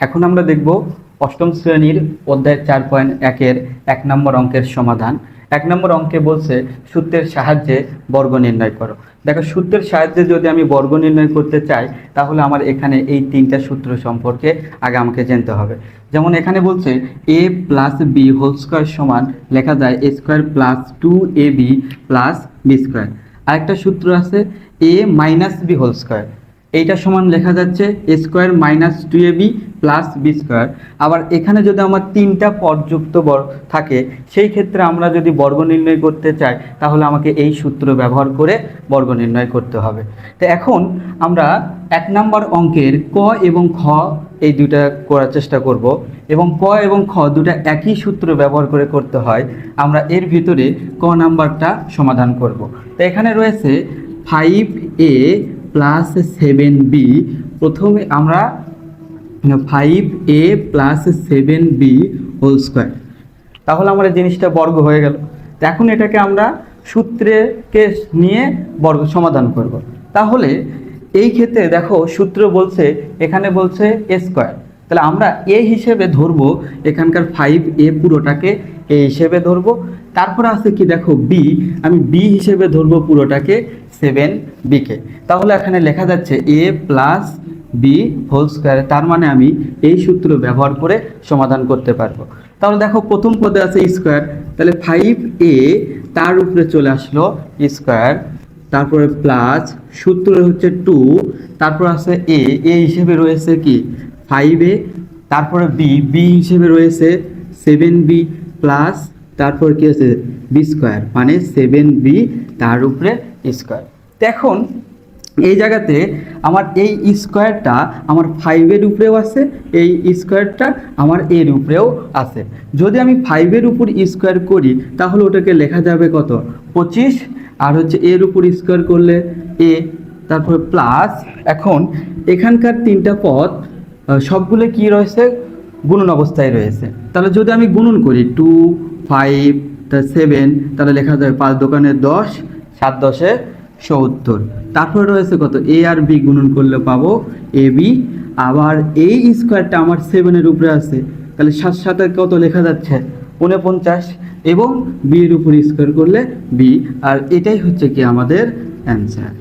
এখন আমরা দেখব অষ্টম শ্রেণির অধ্যায় চার পয়েন্ট একের এক নম্বর অঙ্কের সমাধান। এক নম্বর অঙ্কে বলছে, সূত্রের সাহায্যে বর্গ নির্ণয় করো। দেখো, সূত্রের সাহায্যে যদি আমি বর্গ নির্ণয় করতে চাই, তাহলে আমার এখানে এই তিনটা সূত্র সম্পর্কে আগে আমাকে জানতে হবে। যেমন এখানে বলছে A plus B whole square সমান, লেখা যায় A square plus two A B plus B square আরেকটা সূত্র আছে A minus B whole square এইটা সমান লেখা যাচ্ছে A square minus two A B plus B square আবার এখানে যদি আমার তিনটা পদযুক্ত বর থাকে, সেই ক্ষেত্রে আমরা যদি বর্গ নির্ণয় করতে চাই, তাহলে আমাকে এই সূত্র ব্যবহার করে বর্গ নির্ণয় করতে হবে। তো এখন আমরা এক নম্বর অঙ্কের ক এবং খ এই দুটা করার চেষ্টা করব। এবং ক এবং খ দুটা একই সূত্র ব্যবহার করে করতে হয়। আমরা এর ভিতরে ক নাম্বারটা সমাধান করব। তো এখানে রয়েছে five A plus seven B প্রথমে আমরা five A plus seven B whole square তাহলে আমার জিনিসটা বর্গ হয়ে গেল। এখন এটাকে আমরা সূত্রকে নিয়ে বর্গ সমাধান করব। তাহলে এই ক্ষেত্রে দেখো সূত্র বলছে, এখানে বলছে এ স্কোয়ার তাহলে আমরা এ হিসেবে ধরবো, এখানকার ফাইভ এ পুরোটাকে এ হিসেবে ধরবো। তারপর আছে কি দেখো বি আমি বি হিসেবে ধরবো পুরোটাকে সেভেন বিকে তাহলে এখানে লেখা যাচ্ছে A plus B whole square তার মানে আমি এই সূত্র ব্যবহার করে সমাধান করতে পারব। তাহলে দেখো প্রথম পদে আছে স্কোয়ার তাহলে ফাইভ এ তার উপরে চলে আসলো স্কোয়ার তারপরে প্লাস সূত্র হচ্ছে টু তারপর আছে এ এ হিসেবে রয়েছে কি? ফাইভ এ তারপরে বি বি হিসেবে রয়েছে সেভেন বি প্লাস তারপর কি আছে? বি স্কোয়ার মানে সেভেন বি তার উপরে স্কোয়ার এখন এই জায়গাতে আমার এই স্কোয়ারটা আমার ফাইভের উপরেও আছে, এই স্কোয়ারটা আমার এর উপরেও আছে। যদি আমি ফাইভের উপর স্কোয়ার করি, তাহলে ওটাকে লেখা যাবে কত? পঁচিশ, আর হচ্ছে এর উপর স্কোয়ার করলে এ তারপরে প্লাস এখন এখানকার তিনটা পদ সবগুলো কি রয়েছে? গুণন অবস্থায় রয়েছে। তাহলে যদি আমি গুণন করি টু ফাইভ সেভেন তাহলে লেখা যাবে পাঁচ দোকানে দশ, সাত দশে সত্তর। তারপরে রয়েছে কত? এ আর বি গুণন করলে পাবো এ বি আবার এই স্কোয়ারটা আমার সেভেনের উপরে আছে। তাহলে সাত সাথে কত লেখা যাচ্ছে? উনপঞ্চাশ এবং বি এর উপর স্কোয়ার করলে বি আর এটাই হচ্ছে কি আমাদের অ্যান্সার